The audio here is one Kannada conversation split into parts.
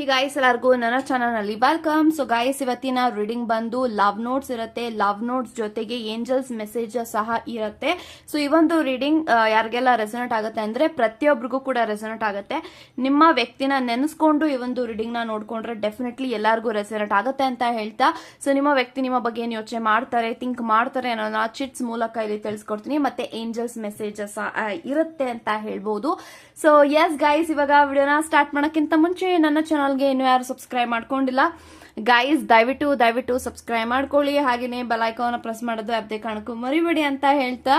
ಹಿ ಗಾಯ್ಸ್ ಎಲ್ಲರಿಗೂ ನನ್ನ ಚಾನಲ್ನಲ್ಲಿ ವೆಲ್ಕಮ್ ಸೊ ಗಾಯಸ್ ಇವತ್ತಿನ ರೀಡಿಂಗ್ ಬಂದು ಲವ್ ನೋಟ್ಸ್ ಇರುತ್ತೆ. ಲವ್ ನೋಟ್ಸ್ ಜೊತೆಗೆ ಏಂಜಲ್ಸ್ ಮೆಸೇಜ್ ಸಹ ಇರುತ್ತೆ. ಸೊ ಈ ಒಂದು ರೀಡಿಂಗ್ ಯಾರಿಗೆಲ್ಲ ರೆಸೋನೆಟ್ ಆಗುತ್ತೆ ಅಂದ್ರೆ ಪ್ರತಿಯೊಬ್ಬರಿಗೂ ಕೂಡ ರೆಸೋನೆಟ್ ಆಗುತ್ತೆ. ನಿಮ್ಮ ವ್ಯಕ್ತಿನ ನೆನೆಸ್ಕೊಂಡು ಈ ಒಂದು ರೀಡಿಂಗ್ನ ನೋಡ್ಕೊಂಡ್ರೆ ಡೆಫಿನೆಟ್ಲಿ ಎಲ್ಲರಿಗೂ ರೆಸೋನೆಟ್ ಆಗುತ್ತೆ ಅಂತ ಹೇಳ್ತಾ. ಸೊ ನಿಮ್ಮ ವ್ಯಕ್ತಿ ನಿಮ್ಮ ಬಗ್ಗೆ ಏನು ಯೋಚನೆ ಮಾಡ್ತಾರೆ ಥಿಂಕ್ ಮಾಡ್ತಾರೆ ಅನ್ನೋದನ್ನ ಚಿಟ್ಸ್ ಮೂಲಕ ಇಲ್ಲಿ ತಿಳಿಸ್ಕೊಡ್ತೀನಿ. ಮತ್ತೆ ಏಂಜಲ್ಸ್ ಮೆಸೇಜಸ್ ಇರುತ್ತೆ ಅಂತ ಹೇಳ್ಬೋದು. ಸೊ ಎಸ್ ಗೈಸ್ ಇವಾಗ ವಿಡಿಯೋನ ಸ್ಟಾರ್ಟ್ ಮಾಡೋಕ್ಕಿಂತ ಮುಂಚೆ ನನ್ನ ಚಾನಲ್ಗೆ ಇನ್ನೂ ಯಾರು ಸಬ್ಸ್ಕ್ರೈಬ್ ಮಾಡ್ಕೊಂಡಿಲ್ಲ ಗೈಸ್ ದಯವಿಟ್ಟು ದಯವಿಟ್ಟು ಸಬ್ಸ್ಕ್ರೈಬ್ ಮಾಡ್ಕೊಳ್ಳಿ. ಹಾಗೆಯೇ ಬೆಲೈಕಾನ್ ಪ್ರೆಸ್ ಮಾಡೋದು ಯಾವುದೇ ಕಾರಣಕ್ಕೂ ಮರಿಬೇಡಿ ಅಂತ ಹೇಳ್ತಾ,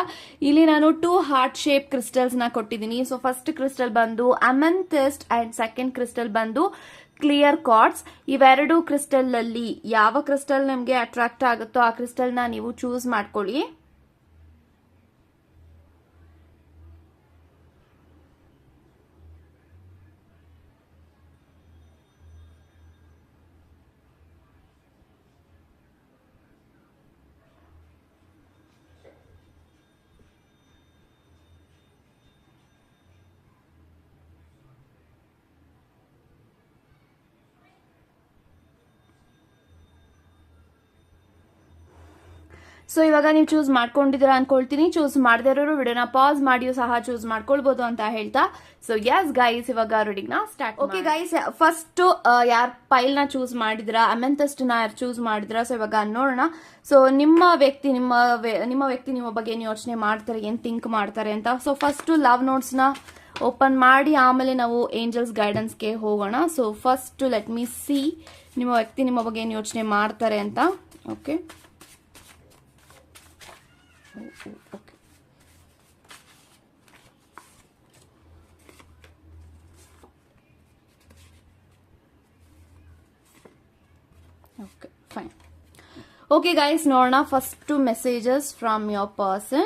ಇಲ್ಲಿ ನಾನು ಟೂ ಹಾರ್ಟ್ ಶೇಪ್ ಕ್ರಿಸ್ಟಲ್ಸ್ನ ಕೊಟ್ಟಿದ್ದೀನಿ. ಸೊ ಫಸ್ಟ್ ಕ್ರಿಸ್ಟಲ್ ಬಂದು ಅಮೆಂಥೆಸ್ಟ್ ಅಂಡ್ ಸೆಕೆಂಡ್ ಕ್ರಿಸ್ಟಲ್ ಬಂದು ಕ್ಲಿಯರ್ ಕಾರ್ಡ್ಸ್ ಇವೆರಡು ಕ್ರಿಸ್ಟಲ್ ಅಲ್ಲಿ ಯಾವ ಕ್ರಿಸ್ಟಲ್ ನಿಮಗೆ ಅಟ್ರಾಕ್ಟ್ ಆಗುತ್ತೋ ಆ ಕ್ರಿಸ್ಟಲ್ನ ನೀವು ಚೂಸ್ ಮಾಡ್ಕೊಳ್ಳಿ. ಸೊ ಇವಾಗ ನೀವು ಚೂಸ್ ಮಾಡ್ಕೊಂಡಿದ್ದೀರಾ ಅನ್ಕೊಳ್ತೀನಿ. ಚೂಸ್ ಮಾಡದೇ ಇರೋರು ವಿಡಿಯೋನ ಪಾಸ್ ಮಾಡಿಯೂ ಸಹ ಚೂಸ್ ಮಾಡ್ಕೊಳ್ಬಹುದು ಅಂತ ಹೇಳ್ತಾ. ಸೊ ಯಸ್ ಗೈಸ್ ಇವಾಗ ರೀಡಿಂಗ್ನ ಸ್ಟಾರ್ಟ್ ಓಕೆ ಗೈಸ್ ಫಸ್ಟ್ ಯಾರ್ ಫೈಲ್ನ ಚೂಸ್ ಮಾಡಿದ್ರಾ ಅಮೆಂತಸ್ಟ್ನ ಯಾರು ಚೂಸ್ ಮಾಡಿದ್ರಾ ಸೊ ಇವಾಗ ನೋಡೋಣ. ಸೊ ನಿಮ್ಮ ವ್ಯಕ್ತಿ ನಿಮ್ಮ ನಿಮ್ಮ ವ್ಯಕ್ತಿ ನಿಮ್ಮ ಬಗ್ಗೆ ಏನು ಯೋಚನೆ ಮಾಡ್ತಾರೆ ಏನ್ ಥಿಂಕ್ ಮಾಡ್ತಾರೆ ಅಂತ. ಸೊ ಫಸ್ಟ್ ಲವ್ ನೋಟ್ಸ್ನ ಓಪನ್ ಮಾಡಿ. ಆಮೇಲೆ ನಾವು ಏಂಜಲ್ಸ್ ಗೈಡೆನ್ಸ್ಗೆ ಹೋಗೋಣ. So first let me see ನಿಮ್ಮ ವ್ಯಕ್ತಿ ನಿಮ್ಮ ಬಗ್ಗೆ ಏನು ಯೋಚನೆ ಮಾಡ್ತಾರೆ ಅಂತ. Okay okay. okay fine okay guys norna first two messages from your person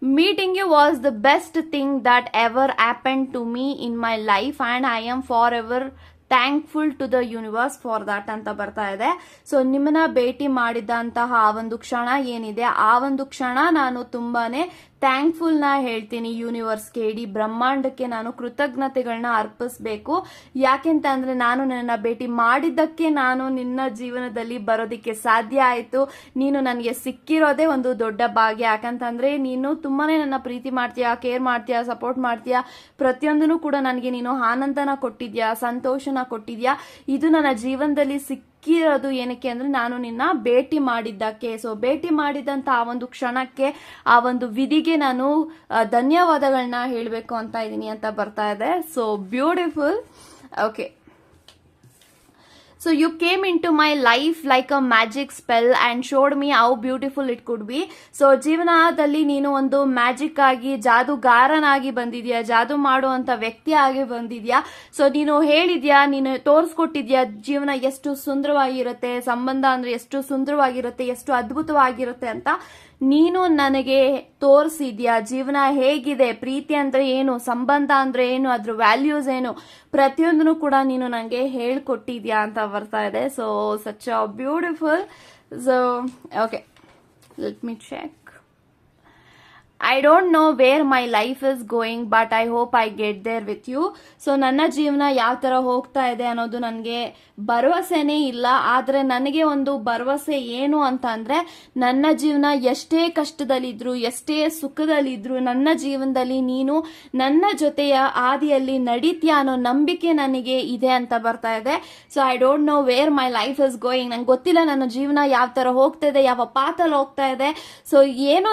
meeting you was the best thing that ever happened to me in my life and i am forever thankful to the universe for that ಅಂತ ಬರ್ತಾ ಇದೆ. ಸೊ ನಿಮ್ಮನ್ನ ಭೇಟಿ ಮಾಡಿದಂತಹ ಆ ಒಂದು ಕ್ಷಣ ಏನಿದೆ? ಆ ಒಂದು ಕ್ಷಣ ನಾನು ತುಂಬಾನೇ ಥ್ಯಾಂಕ್ಫುಲ್ನ ಹೇಳ್ತೀನಿ ಯೂನಿವರ್ಸ್ಗೆ ಇಡೀ ಬ್ರಹ್ಮಾಂಡಕ್ಕೆ ನಾನು ಕೃತಜ್ಞತೆಗಳನ್ನ ಅರ್ಪಿಸ್ಬೇಕು. ಯಾಕೆಂತ ಅಂದ್ರೆ ನಾನು ನನ್ನ ಭೇಟಿ ಮಾಡಿದ್ದಕ್ಕೆ ನಾನು ನಿನ್ನ ಜೀವನದಲ್ಲಿ ಬರೋದಕ್ಕೆ ಸಾಧ್ಯ ಆಯ್ತು. ನೀನು ನನಗೆ ಸಿಕ್ಕಿರೋದೇ ಒಂದು ದೊಡ್ಡ ಭಾಗ್ಯ. ಯಾಕಂತಂದ್ರೆ ನೀನು ತುಂಬಾನೇ ನನ್ನ ಪ್ರೀತಿ ಮಾಡ್ತೀಯಾ ಕೇರ್ ಮಾಡ್ತೀಯಾ ಸಪೋರ್ಟ್ ಮಾಡ್ತೀಯಾ? ಪ್ರತಿಯೊಂದನ್ನು ಕೂಡ ನನಗೆ ನೀನು ಆನಂದನ ಕೊಟ್ಟಿದ್ಯಾ, ಸಂತೋಷನ ಕೊಟ್ಟಿದ್ಯಾ? ಇದು ನನ್ನ ಜೀವನದಲ್ಲಿ ಸಿಕ್ಕಿರೋದು ಏನಕ್ಕೆ ಅಂದ್ರೆ ನಾನು ನಿನ್ನ ಭೇಟಿ ಮಾಡಿದ್ದಕ್ಕೆ. ಸೊ ಭೇಟಿ ಮಾಡಿದಂತ ಆ ಒಂದು ಕ್ಷಣಕ್ಕೆ, ಆ ಒಂದು ವಿಧಿಗೆ ನಾನು ಧನ್ಯವಾದಗಳನ್ನ ಹೇಳಬೇಕು ಅಂತ ಇದ್ದೀನಿ ಅಂತ ಬರ್ತಾ ಇದೆ. So beautiful okay you came into my life like a magic spell and showed me how beautiful it could be so ಜೀವನದಲ್ಲಿ ನೀನು ಒಂದು ಮ್ಯಾಜಿಕ್ ಆಗಿ, ಜಾದುಗಾರನಾಗಿ ಬಂದಿದ್ಯಾ? ಜಾದು ಮಾಡುವಂತ ವ್ಯಕ್ತಿ ಆಗಿ ಬಂದಿದ್ಯಾ? ಸೊ ನೀನು ಹೇಳಿದ್ಯಾ, ನೀನು ತೋರಿಸ್ಕೊಟ್ಟಿದ್ಯಾ, ಜೀವನ ಎಷ್ಟು ಸುಂದರವಾಗಿರುತ್ತೆ, ಸಂಬಂಧ ಅಂದ್ರೆ ಎಷ್ಟು ಸುಂದರವಾಗಿರುತ್ತೆ, ಎಷ್ಟು ಅದ್ಭುತವಾಗಿರುತ್ತೆ ಅಂತ? ನೀನು ನನಗೆ ತೋರಿಸಿದ್ಯಾ? ಜೀವನ ಹೇಗಿದೆ? ಪ್ರೀತಿ ಅಂದ್ರೆ ಏನು? ಸಂಬಂಧ ಅಂದ್ರೆ ಏನು? ಅದ್ರ ವ್ಯಾಲ್ಯೂಸ್ ಏನು? ಪ್ರತಿಯೊಂದನ್ನು ಕೂಡ ನೀನು ನನಗೆ ಹೇಳ್ಕೊಟ್ಟಿದ್ಯಾ ಅಂತ ಬರ್ತಾ ಇದೆ. So such a beautiful so okay let me check I don't know where my life is going but I hope I get there with you so ನನ್ನ ಜೀವನ ಯಾವ ತರ ಹೋಗ್ತಾ ಇದೆ ಅನ್ನೋದು ನನಗೆ ಭರವಸೆನೇ ಇಲ್ಲ. ಆದ್ರೆ ನನಗೆ ಒಂದು ಭರವಸೆ ಏನು ಅಂತ ಅಂದರೆ, ನನ್ನ ಜೀವನ ಎಷ್ಟೇ ಕಷ್ಟದಲ್ಲಿದ್ದರೂ ಎಷ್ಟೇ ಸುಖದಲ್ಲಿದ್ದರೂ ನನ್ನ ಜೀವನದಲ್ಲಿ ನೀನು ನನ್ನ ಜೊತೆಯ ಹಾದಿಯಲ್ಲಿ ನಡೀತೀಯ ಅನ್ನೋ ನಂಬಿಕೆ ನನಗೆ ಇದೆ ಅಂತ ಬರ್ತಾ ಇದೆ. So I don't know where my life is going ನಂಗೆ ಗೊತ್ತಿಲ್ಲ ನನ್ನ ಜೀವನ ಯಾವ ತರ ಹೋಗ್ತಾ ಇದೆ, ಯಾವ ಪಾತಲ್ಲಿ ಹೋಗ್ತಾ ಇದೆ. ಸೊ ಏನೋ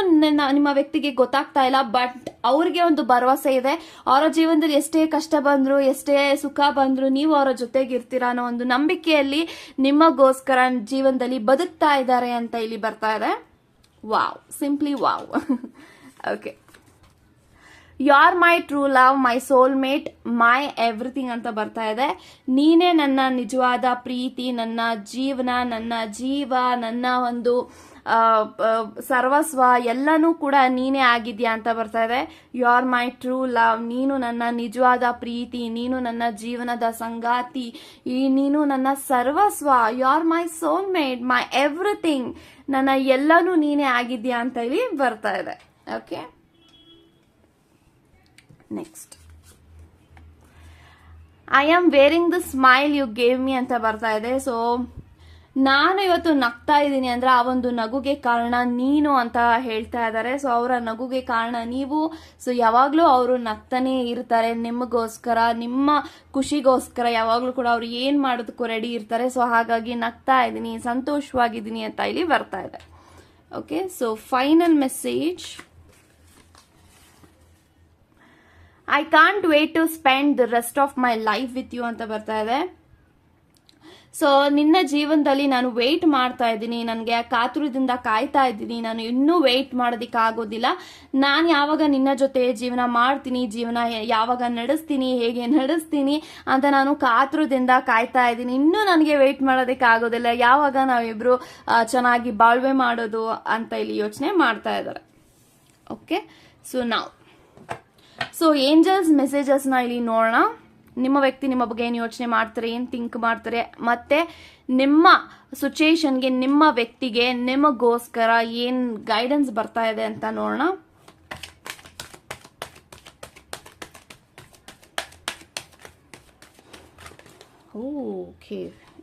ನಿಮ್ಮ ವ್ಯಕ್ತಿಗೆ ಗೊತ್ತಾಗ್ತಾ ಇಲ್ಲ ಬಟ್ ಅವ್ರಿಗೆ ಒಂದು ಭರವಸೆ ಇದೆ. ಅವರ ಜೀವನದಲ್ಲಿ ಎಷ್ಟೇ ಕಷ್ಟ ಬಂದ್ರು, ಎಷ್ಟೇ ಸುಖ ಬಂದ್ರು, ನೀವು ಅವರ ಜೊತೆಗೆ ಇರ್ತೀರಾ ಅನ್ನೋ ಒಂದು ನಂಬಿಕೆಯಲ್ಲಿ ನಿಮಗೋಸ್ಕರ ಜೀವನದಲ್ಲಿ ಬದುಕ್ತಾ ಇದ್ದಾರೆ ಅಂತ ಇಲ್ಲಿ ಬರ್ತಾ ಇದೆ. Wow simply wow okay you are my true love my soul mate my everything ಅಂತ ಬರ್ತಾ ಇದೆ. ನೀನೇ ನನ್ನ ನಿಜವಾದ ಪ್ರೀತಿ, ನನ್ನ ಜೀವನ, ನನ್ನ ಜೀವ, ನನ್ನ ಒಂದು ಸರ್ವಸ್ವ ಎಲ್ಲನೂ ಕೂಡ ನೀನೇ ಆಗಿದ್ಯಾ ಅಂತ ಬರ್ತಾ ಇದೆ. You are my true love ನೀನು ನನ್ನ ನಿಜವಾದ ಪ್ರೀತಿ, ನೀನು ನನ್ನ ಜೀವನದ ಸಂಗಾತಿ, ಈ ನೀನು ನನ್ನ ಸರ್ವಸ್ವ. You are my soul mate my everything ನನ್ನ ಎಲ್ಲನೂ ನೀನೇ ಆಗಿದ್ಯಾ ಅಂತ ಇಲ್ಲಿ ಬರ್ತಾ ಇದೆ. Okay next I am wearing the smile you gave me ಅಂತ ಬರ್ತಾ ಇದೆ. ಸೊ ನಾನು ಇವತ್ತು ನಗ್ತಾ ಇದ್ದೀನಿ ಅಂದ್ರೆ ಆ ಒಂದು ನಗುಗೆ ಕಾರಣ ನೀನು ಅಂತ ಹೇಳ್ತಾ ಇದ್ದಾರೆ. ಸೊ ಅವರ ನಗುಗೆ ಕಾರಣ ನೀವು. ಸೊ ಯಾವಾಗಲೂ ಅವರು ನಗ್ತಾನೆ ಇರ್ತಾರೆ. ನಿಮಗೋಸ್ಕರ, ನಿಮ್ಮ ಖುಷಿಗೋಸ್ಕರ ಯಾವಾಗಲೂ ಕೂಡ ಅವ್ರು ಏನು ಮಾಡೋದಕ್ಕೂ ರೆಡಿ ಇರ್ತಾರೆ. ಸೊ ಹಾಗಾಗಿ ನಗ್ತಾ ಇದ್ದೀನಿ, ಸಂತೋಷವಾಗಿದ್ದೀನಿ ಅಂತ ಇಲ್ಲಿ ಬರ್ತಾ ಇದೆ. Okay so final message I can't wait to spend the rest of my life with you ಅಂತ ಬರ್ತಾ ಇದೆ. ಸೊ ನಿನ್ನ ಜೀವನದಲ್ಲಿ ನಾನು ವೆಯ್ಟ್ ಮಾಡ್ತಾ ಇದ್ದೀನಿ. ನನಗೆ ಕಾತುರದಿಂದ ಕಾಯ್ತಾ ಇದ್ದೀನಿ. ನಾನು ಇನ್ನೂ ವೆಯ್ಟ್ ಮಾಡೋದಕ್ಕೆ ಆಗೋದಿಲ್ಲ. ನಾನು ಯಾವಾಗ ನಿನ್ನ ಜೊತೆ ಜೀವನ ಮಾಡ್ತೀನಿ, ಜೀವನ ಯಾವಾಗ ನಡೆಸ್ತೀನಿ, ಹೇಗೆ ನಡೆಸ್ತೀನಿ ಅಂತ ನಾನು ಕಾತುರದಿಂದ ಕಾಯ್ತಾ ಇದ್ದೀನಿ. ಇನ್ನೂ ನನಗೆ ವೆಯ್ಟ್ ಮಾಡೋದಕ್ಕೆ ಆಗೋದಿಲ್ಲ. ಯಾವಾಗ ನಾವಿಬ್ರು ಚೆನ್ನಾಗಿ ಬಾಳ್ವೆ ಮಾಡೋದು ಅಂತ ಇಲ್ಲಿ ಯೋಚನೆ ಮಾಡ್ತಾ ಇದ್ದಾರೆ. ಓಕೆ ಸೊ ನಾವು ಸೊ ಏಂಜಲ್ಸ್ ಮೆಸೇಜಸ್ನ ಇಲ್ಲಿ ನೋಡೋಣ. ನಿಮ್ಮ ವ್ಯಕ್ತಿ ನಿಮ್ಮ ಬಗ್ಗೆ ಏನು ಯೋಚನೆ ಮಾಡ್ತಾರೆ, ಏನು ಥಿಂಕ್ ಮಾಡ್ತಾರೆ, ಮತ್ತೆ ನಿಮ್ಮ ಸಿಚುಯೇಷನ್ಗೆ ನಿಮ್ಮ ವ್ಯಕ್ತಿಗೆ ನಿಮಗೋಸ್ಕರ ಏನು ಗೈಡೆನ್ಸ್ ಬರ್ತಾ ಇದೆ ಅಂತ ನೋಡೋಣ. ಓಕೆ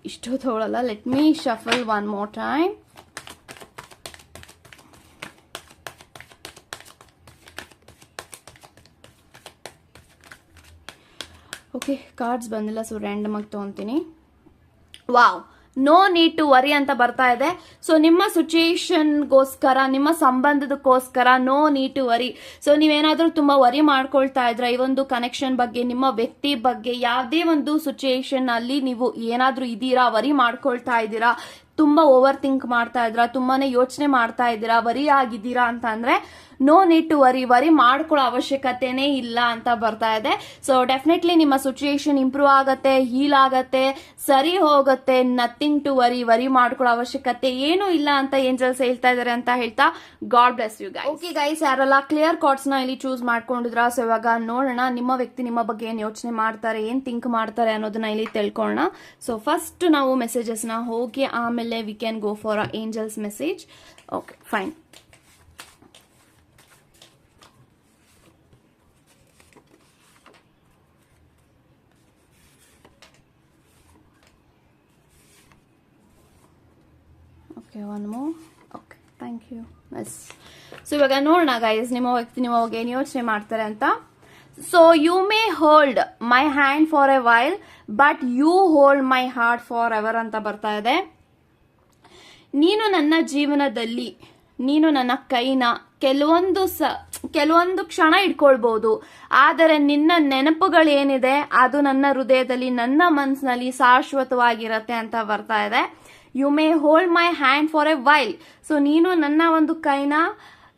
ಇಷ್ಟು ತೊಗೊಳಲ್ಲ let me shuffle one more time okay cards ಬಂದಿಲ್ಲ ಸೊ ರ್ಯಾಂಡಮ್ ಆಗಿ ತೊಗೊತೀನಿ. Wow no need to worry ಅಂತ ಬರ್ತಾ ಇದೆ. ಸೊ ನಿಮ್ಮ ಸಿಚುಯೇಷನ್ಗೋಸ್ಕರ ನಿಮ್ಮ ಸಂಬಂಧದಕ್ಕೋಸ್ಕರ no need to worry so ನೀವೇನಾದರೂ ತುಂಬಾ ವರಿ ಮಾಡ್ಕೊಳ್ತಾ ಇದ್ರ, ಈ ಒಂದು ಕನೆಕ್ಷನ್ ಬಗ್ಗೆ, ನಿಮ್ಮ ವ್ಯಕ್ತಿ ಬಗ್ಗೆ ಯಾವುದೇ ಒಂದು ಸಿಚುಯೇಷನ್ ಅಲ್ಲಿ ನೀವು ಏನಾದರೂ ಇದೀರಾ ವರಿ ಮಾಡ್ಕೊಳ್ತಾ ಇದ್ದೀರಾ, ತುಂಬಾ ಓವರ್ ಥಿಂಕ್ ಮಾಡ್ತಾ ಇದ್ದೀರಾ, ತುಂಬಾನೇ ಯೋಚನೆ ಮಾಡ್ತಾ ಇದ್ದೀರಾ ವರಿ ಆಗಿದ್ದೀರಾ ಅಂತ ಅಂದ್ರೆ no need to worry worry ಮಾಡ್ಕೊಳ್ಳೋ ಅವಶ್ಯಕತೆನೇ ಇಲ್ಲ ಅಂತ ಬರ್ತಾ ಇದೆ. ಸೊ ಡೆಫಿನೆಟ್ಲಿ ನಿಮ್ಮ ಸಿಚುಯೇಷನ್ ಇಂಪ್ರೂವ್ ಆಗತ್ತೆ ಹೀಲ್ ಆಗತ್ತೆ, ಸರಿ ಹೋಗುತ್ತೆ ನಥಿಂಗ್ ಟು ವರಿ ವರಿ ಮಾಡ್ಕೊಳ್ಳೋ ಅವಶ್ಯಕತೆ ಏನೂ ಇಲ್ಲ ಅಂತ ಏಂಜಲ್ಸ್ ಹೇಳ್ತಾ ಇದಾರೆ ಅಂತ ಹೇಳ್ತಾ God bless you guys okay guys ಯಾರೆಲ್ಲ ಕ್ಲಿಯರ್ ಕಾರ್ಡ್ಸ್ನ ಇಲ್ಲಿ ಚೂಸ್ ಮಾಡ್ಕೊಂಡಿದ್ರ? ಸೊ ಇವಾಗ ನೋಡೋಣ ನಿಮ್ಮ ವ್ಯಕ್ತಿ ನಿಮ್ಮ ಬಗ್ಗೆ ಏನ್ ಯೋಚನೆ ಮಾಡ್ತಾರೆ, ಏನ್ ಥಿಂಕ್ ಮಾಡ್ತಾರೆ ಅನ್ನೋದನ್ನ ಇಲ್ಲಿ ತಿಳ್ಕೊಳ್ಳೋಣ. ಸೊ ಫಸ್ಟ್ ನಾವು ಮೆಸೇಜಸ್ನ ಹೋಗಿ ಆಮೇಲೆ we can go for a angels message okay fine okay one more okay thank you yes so ಇವಾಗ ನೋಡೋಣ ಗೈಸ್ ನಿಮ್ಮ ವ್ಯಕ್ತಿ, ನಿಮ್ಮ ಬಗ್ಗೆ ಏನು ಯೋಚನೆ ಮಾಡ್ತಾರೆ ಅಂತ. So you may hold my hand for a while but you hold my heart forever ಅಂತ ಬರ್ತಾ ಇದೆ. ನೀನು ನನ್ನ ಜೀವನದಲ್ಲಿ, ನೀನು ನನ್ನ ಕೈನ ಕೆಲವೊಂದು ಸ, ಕೆಲವೊಂದು ಕ್ಷಣ ಇಟ್ಕೊಳ್ಬಹುದು ಆದರೆ ನಿನ್ನ ನೆನಪುಗಳೇನಿದೆ ಅದು ನನ್ನ ಹೃದಯದಲ್ಲಿ, ನನ್ನ ಮನಸ್ಸಿನಲ್ಲಿ ಶಾಶ್ವತವಾಗಿರತ್ತೆ ಅಂತ ಬರ್ತಾ ಇದೆ. You may hold my hand for a while so ನೀನು ನನ್ನ ಒಂದು ಕೈನ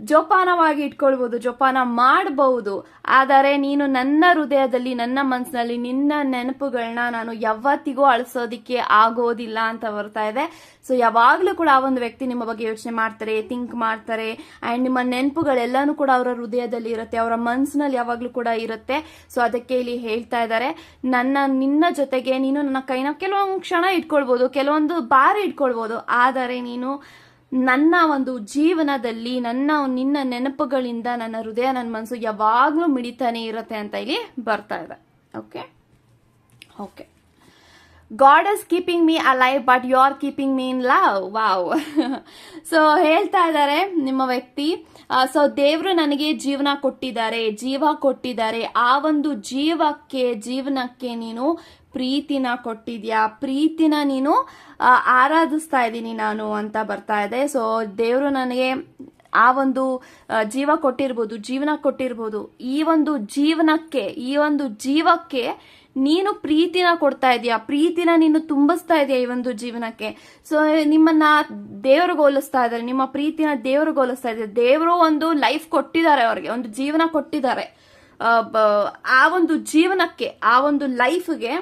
ಜೋಪಾನವಾಗಿ ಇಟ್ಕೊಳ್ಬಹುದು ಜೋಪಾನ ಮಾಡಬಹುದು ಆದರೆ ನೀನು ನನ್ನ ಹೃದಯದಲ್ಲಿ, ನನ್ನ ಮನಸ್ಸಿನಲ್ಲಿ, ನಿನ್ನ ನೆನಪುಗಳನ್ನ ನಾನು ಯಾವತ್ತಿಗೂ ಅಳಿಸೋದಿಕ್ಕೆ ಆಗೋದಿಲ್ಲ ಅಂತ ಬರ್ತಾ ಇದೆ. ಸೊ ಯಾವಾಗಲೂ ಕೂಡ ಆ ಒಂದು ವ್ಯಕ್ತಿ ನಿಮ್ಮ ಬಗ್ಗೆ ಯೋಚನೆ ಮಾಡ್ತಾರೆ ಥಿಂಕ್ ಮಾಡ್ತಾರೆ ಅಂಡ್ ನಿಮ್ಮ ನೆನಪುಗಳೆಲ್ಲನೂ ಕೂಡ ಅವರ ಹೃದಯದಲ್ಲಿ ಇರುತ್ತೆ, ಅವರ ಮನಸ್ಸಿನಲ್ಲಿ ಯಾವಾಗಲೂ ಕೂಡ ಇರುತ್ತೆ. ಸೊ ಅದಕ್ಕೆ ಇಲ್ಲಿ ಹೇಳ್ತಾ ಇದ್ದಾರೆ, ನನ್ನ, ನಿನ್ನ ಜೊತೆಗೆ ನೀನು ನನ್ನ ಕೈನ ಕೆಲವೊಂದು ಕ್ಷಣ ಇಟ್ಕೊಳ್ಬಹುದು ಕೆಲವೊಂದು ಬಾರಿ ಇಟ್ಕೊಳ್ಬಹುದು ಆದರೆ ನೀನು ನನ್ನ ಒಂದು ಜೀವನದಲ್ಲಿ ನನ್ನ ನಿನ್ನ ನೆನಪುಗಳಿಂದ ನನ್ನ ಹೃದಯ ನನ್ನ ಮನಸ್ಸು ಯಾವಾಗಲೂ ಮಿಡಿತಾನೆ ಇರುತ್ತೆ ಅಂತ ಇಲ್ಲಿ ಬರ್ತಾ ಇದೆ. Okay okay God is keeping me alive but you are keeping me in love wow so ಹೇಳ್ತಾ ಇದ್ದಾರೆ ನಿಮ್ಮ ವ್ಯಕ್ತಿ. ಸೊ ದೇವರು ನನಗೆ ಜೀವನ ಕೊಟ್ಟಿದ್ದಾರೆ, ಜೀವ ಕೊಟ್ಟಿದ್ದಾರೆ. ಆ ಒಂದು ಜೀವಕ್ಕೆ, ಜೀವನಕ್ಕೆ ನೀನು ಪ್ರೀತಿನ ಕೊಟ್ಟಿದ್ಯಾ? ಪ್ರೀತಿನ ನೀನು ಆರಾಧಿಸ್ತಾ ಇದ್ದೀನಿ ನಾನು ಅಂತ ಬರ್ತಾ ಇದೆ. ಸೊ ದೇವರು ನನಗೆ ಆ ಒಂದು ಜೀವ ಕೊಟ್ಟಿರ್ಬೋದು, ಜೀವನ ಕೊಟ್ಟಿರ್ಬೋದು. ಈ ಒಂದು ಜೀವನಕ್ಕೆ, ಈ ಒಂದು ಜೀವಕ್ಕೆ ನೀನು ಪ್ರೀತಿನ ಕೊಡ್ತಾ ಇದೀಯಾ? ಪ್ರೀತಿನ ನೀನು ತುಂಬಿಸ್ತಾ ಇದೆಯಾ ಈ ಒಂದು ಜೀವನಕ್ಕೆ? ಸೊ ನಿಮ್ಮನ್ನ ದೇವ್ರಿಗೋಲಿಸ್ತಾ ಇದ್ದಾರೆ. ನಿಮ್ಮ ಪ್ರೀತಿನ ದೇವ್ರಿಗೋಲಿಸ್ತಾ ಇದ್ದಾರೆ. ದೇವರು ಒಂದು ಲೈಫ್ ಕೊಟ್ಟಿದ್ದಾರೆ ಅವ್ರಿಗೆ, ಒಂದು ಜೀವನ ಕೊಟ್ಟಿದ್ದಾರೆ. ಆ ಒಂದು ಜೀವನಕ್ಕೆ, ಆ ಒಂದು ಲೈಫ್ಗೆ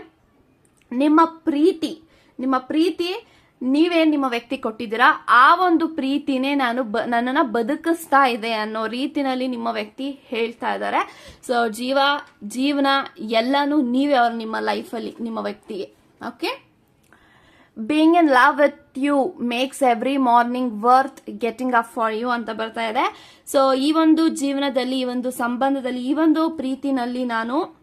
ನಿಮ್ಮ ಪ್ರೀತಿ ನಿಮ್ಮ ಪ್ರೀತಿ ನೀವೇ ನಿಮ್ಮ ವ್ಯಕ್ತಿ ಕೊಟ್ಟಿದ್ದೀರಾ? ಆ ಒಂದು ಪ್ರೀತಿನೇ ನಾನು ಬ, ನನ್ನನ್ನು ಬದುಕಿಸ್ತಾ ಇದೆ ಅನ್ನೋ ರೀತಿನಲ್ಲಿ ನಿಮ್ಮ ವ್ಯಕ್ತಿ ಹೇಳ್ತಾ ಇದ್ದಾರೆ. ಸೊ ಜೀವ, ಜೀವನ ಎಲ್ಲಾನು ನೀವೇ ಅವ್ರು ನಿಮ್ಮ ಲೈಫಲ್ಲಿ ನಿಮ್ಮ ವ್ಯಕ್ತಿಗೆ. Okay being in love with you makes every morning worth getting up for you ಅಂತ ಬರ್ತಾ ಇದೆ. ಸೊ ಈ ಒಂದು ಜೀವನದಲ್ಲಿ, ಈ ಒಂದು ಸಂಬಂಧದಲ್ಲಿ, ಈ ಒಂದು ಪ್ರೀತಿನಲ್ಲಿ ನಾನು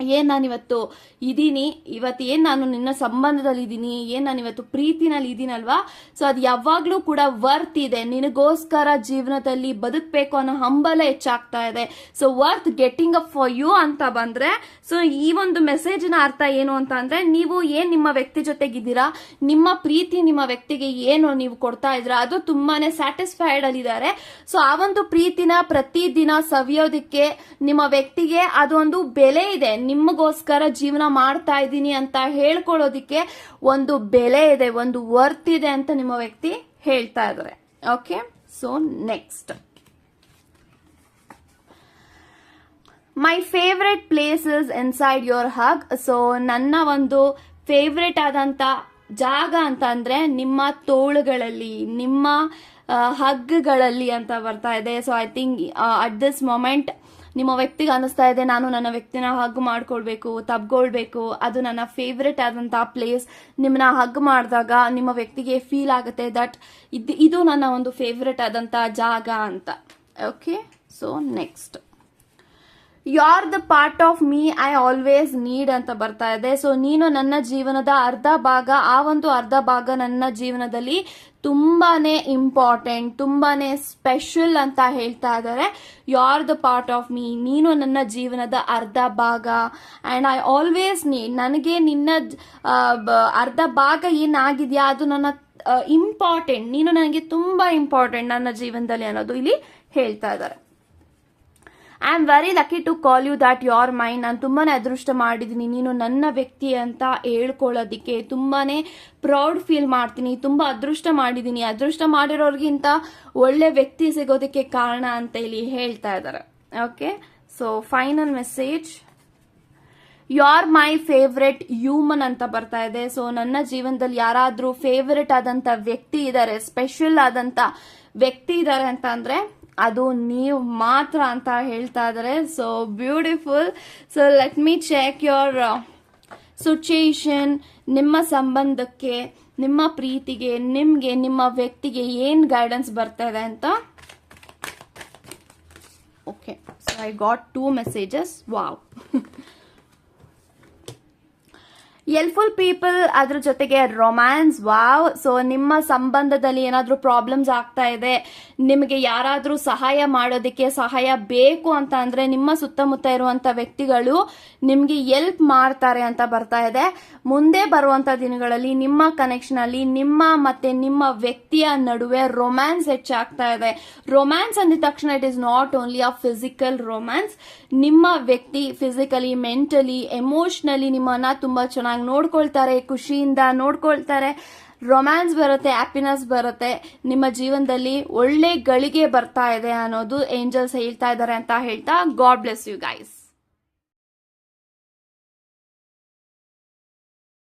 ಏನ್ ನಾನು ಇವತ್ತು ಇದೀನಿ? ಇವತ್ತು ಏನ್ ನಾನು ನಿನ್ನ ಸಂಬಂಧದಲ್ಲಿ ಇದ್ದೀನಿ ಏನ್ ನಾನು ಇವತ್ತು ಪ್ರೀತಿನಲ್ಲಿ ಇದೀನಲ್ವಾ ಸೊ ಅದು ಯಾವಾಗ್ಲೂ ಕೂಡ ವರ್ತ್ ಇದೆ. ನಿನಗೋಸ್ಕರ ಜೀವನದಲ್ಲಿ ಬದುಕಬೇಕು ಅನ್ನೋ ಹಂಬಲ ಹೆಚ್ಚಾಗ್ತಾ ಇದೆ. So worth getting up for you ಅಂತ ಬಂದ್ರೆ ಸೊ ಈ ಒಂದು ಮೆಸೇಜಿನ ಅರ್ಥ ಏನು ಅಂತ ಅಂದ್ರೆ, ನೀವು ಏನ್ ನಿಮ್ಮ ವ್ಯಕ್ತಿ ಜೊತೆಗಿದ್ದೀರಾ? ನಿಮ್ಮ ಪ್ರೀತಿ ನಿಮ್ಮ ವ್ಯಕ್ತಿಗೆ ಏನು ನೀವು ಕೊಡ್ತಾ ಇದ್ರ ಅದು ತುಂಬಾನೇ ಸ್ಯಾಟಿಸ್ಫೈಡ್ ಅಲ್ಲಿದ್ದಾರೆ. ಸೊ ಆ ಒಂದು ಪ್ರೀತಿನ ಪ್ರತಿದಿನ ಸವಿಯೋದಿಕ್ಕೆ ನಿಮ್ಮ ವ್ಯಕ್ತಿಗೆ ಅದೊಂದು ಬೆಲೆ ಇದೆ. ನಿಮಗೋಸ್ಕರ ಜೀವನ ಮಾಡ್ತಾ ಇದ್ದೀನಿ ಅಂತ ಹೇಳ್ಕೊಳ್ಳೋದಿಕ್ಕೆ ಒಂದು ಬೆಲೆ ಇದೆ, ಒಂದು ವರ್ತ್ ಇದೆ ಅಂತ ನಿಮ್ಮ ವ್ಯಕ್ತಿ ಹೇಳ್ತಾ ಇದ್ದಾರೆ. Okay so next my favourite places inside your hug so ನನ್ನ ಒಂದು ಫೇವ್ರೆಟ್ ಆದಂತ ಜಾಗ ಅಂತ ಅಂದ್ರೆ ನಿಮ್ಮ ತೋಳುಗಳಲ್ಲಿ, ನಿಮ್ಮ ಹಗ್ಗಳಲ್ಲಿ ಅಂತ ಬರ್ತಾ ಇದೆ. So I think at this moment ನಿಮ್ಮ ವ್ಯಕ್ತಿಗೆ ಅನಿಸ್ತಾ ಇದೆ, ನಾನು ನನ್ನ ವ್ಯಕ್ತಿನ ಹಗ್ ಮಾಡ್ಕೊಳ್ಬೇಕು, ತಬ್ಕೊಳ್ಬೇಕು, ಅದು ನನ್ನ ಫೇವ್ರೆಟ್ ಆದಂತಹ ಪ್ಲೇಸ್ ನಿಮ್ಮನ್ನ ಹಗ್ ಮಾಡಿದಾಗ ನಿಮ್ಮ ವ್ಯಕ್ತಿಗೆ ಫೀಲ್ ಆಗುತ್ತೆ ದಟ್ ಇದು ಇದು ನನ್ನ ಒಂದು ಫೇವ್ರೆಟ್ ಆದಂತಹ ಜಾಗ ಅಂತ. Okay so next you are the part of me I always need ಅಂತ ಬರ್ತಾ ಇದೆ. ಸೊ ನೀನು ನನ್ನ ಜೀವನದ ಅರ್ಧ ಭಾಗ, ಆ ಒಂದು ಅರ್ಧ ಭಾಗ ನನ್ನ ಜೀವನದಲ್ಲಿ ತುಂಬಾನೇ ಇಂಪಾರ್ಟೆಂಟ್ ತುಂಬಾನೇ ಸ್ಪೆಷಲ್ ಅಂತ ಹೇಳ್ತಾ ಇದ್ದಾರೆ. You are the part of me ನೀನು ನನ್ನ ಜೀವನದ ಅರ್ಧ ಭಾಗ. ಆ್ಯಂಡ್ ಐ ಆಲ್ವೇಸ್ ನೀಡ್ ನನಗೆ ನಿನ್ನ ಅರ್ಧ ಭಾಗ ಏನಾಗಿದೆಯಾ? ಅದು ನನ್ನ ಇಂಪಾರ್ಟೆಂಟ್ ನೀನು ನನಗೆ ತುಂಬಾ ಇಂಪಾರ್ಟೆಂಟ್ ನನ್ನ ಜೀವನದಲ್ಲಿ ಅನ್ನೋದು ಇಲ್ಲಿ ಹೇಳ್ತಾ ಇದ್ದಾರೆ. I am very lucky to call you that your mind ನಾನು ತುಂಬಾನೇ ಅದೃಷ್ಟ ಮಾಡಿದ್ದೀನಿ ನೀನು ನನ್ನ ವ್ಯಕ್ತಿ ಅಂತ ಹೇಳ್ಕೊಳ್ಳೋದಕ್ಕೆ ತುಂಬಾನೇ ಪ್ರೌಡ್ ಫೀಲ್ ಮಾಡ್ತೀನಿ. ತುಂಬ ಅದೃಷ್ಟ ಮಾಡಿದ್ದೀನಿ ಅದೃಷ್ಟ ಮಾಡಿರೋರ್ಗಿಂತ ಒಳ್ಳೆ ವ್ಯಕ್ತಿ ಸಿಗೋದಕ್ಕೆ ಕಾರಣ ಅಂತ ಇಲ್ಲಿ ಹೇಳ್ತಾ ಇದ್ದಾರೆ. Okay so final message you are my favourite human ಅಂತ ಬರ್ತಾ ಇದೆ. ಸೊ ನನ್ನ ಜೀವನದಲ್ಲಿ ಯಾರಾದರೂ ಫೇವ್ರೆಟ್ ಆದಂತ ವ್ಯಕ್ತಿ ಇದ್ದಾರೆ ಸ್ಪೆಷಲ್ ಆದಂತ ವ್ಯಕ್ತಿ ಇದ್ದಾರೆ ಅಂತ ಅಂದ್ರೆ ಅದು ನೀವು ಮಾತ್ರ ಅಂತ ಹೇಳ್ತಾ ಇದ್ದಾರೆ so beautiful so let me check your situation ನಿಮ್ಮ ಸಂಬಂಧಕ್ಕೆ, ನಿಮ್ಮ ಪ್ರೀತಿಗೆ, ನಿಮಗೆ, ನಿಮ್ಮ ವ್ಯಕ್ತಿಗೆ ಏನು ಗೈಡೆನ್ಸ್ ಬರ್ತಾ ಇದೆ ಅಂತ? Okay so I got two messages wow helpful people ಅದ್ರ ಜೊತೆಗೆ ರೊಮ್ಯಾನ್ಸ್ ವಾವ್ ಸೊ ನಿಮ್ಮ ಸಂಬಂಧದಲ್ಲಿ ಏನಾದರೂ ಪ್ರಾಬ್ಲಮ್ಸ್ ಆಗ್ತಾ ಇದೆ, ನಿಮಗೆ ಯಾರಾದರೂ ಸಹಾಯ ಮಾಡೋದಕ್ಕೆ ಸಹಾಯ ಬೇಕು ಅಂತ ಅಂದರೆ ನಿಮ್ಮ ಸುತ್ತಮುತ್ತ ಇರುವಂತ ವ್ಯಕ್ತಿಗಳು ನಿಮಗೆ ಎಲ್ಪ್ ಮಾಡ್ತಾರೆ ಅಂತ ಬರ್ತಾ ಇದೆ. ಮುಂದೆ ಬರುವಂತ ದಿನಗಳಲ್ಲಿ ನಿಮ್ಮ ಕನೆಕ್ಷನ್ ಅಲ್ಲಿ ನಿಮ್ಮ ಮತ್ತೆ ನಿಮ್ಮ ವ್ಯಕ್ತಿಯ ನಡುವೆ ರೊಮ್ಯಾನ್ಸ್ ಹೆಚ್ಚಾಗ್ತಾ ಇದೆ. ರೊಮ್ಯಾನ್ಸ್ ಅಂದ ತಕ್ಷಣ it is not only a physical romance ನಿಮ್ಮ ವ್ಯಕ್ತಿ ಫಿಸಿಕಲಿ ಮೆಂಟಲಿ ಎಮೋಷನಲಿ ನಿಮ್ಮನ್ನ ತುಂಬಾ ಚೆನ್ನಾಗಿ ನೋಡ್ಕೊಳ್ತಾರೆ, ಖುಷಿಯಿಂದ ನೋಡ್ಕೊಳ್ತಾರೆ. ರೊಮ್ಯಾನ್ಸ್ ಬರುತ್ತೆ ಹ್ಯಾಪಿನೆಸ್ ಬರುತ್ತೆ. ನಿಮ್ಮ ಜೀವನದಲ್ಲಿ ಒಳ್ಳೆ ಗಳಿಗೆ ಬರ್ತಾ ಇದೆ ಅನ್ನೋದು ಏಂಜಲ್ಸ್ ಹೇಳ್ತಾ ಇದ್ದಾರೆ ಅಂತ ಹೇಳ್ತಾ ಗಾಡ್ ಬ್ಲೆಸ್ ಯು ಗೈಸ್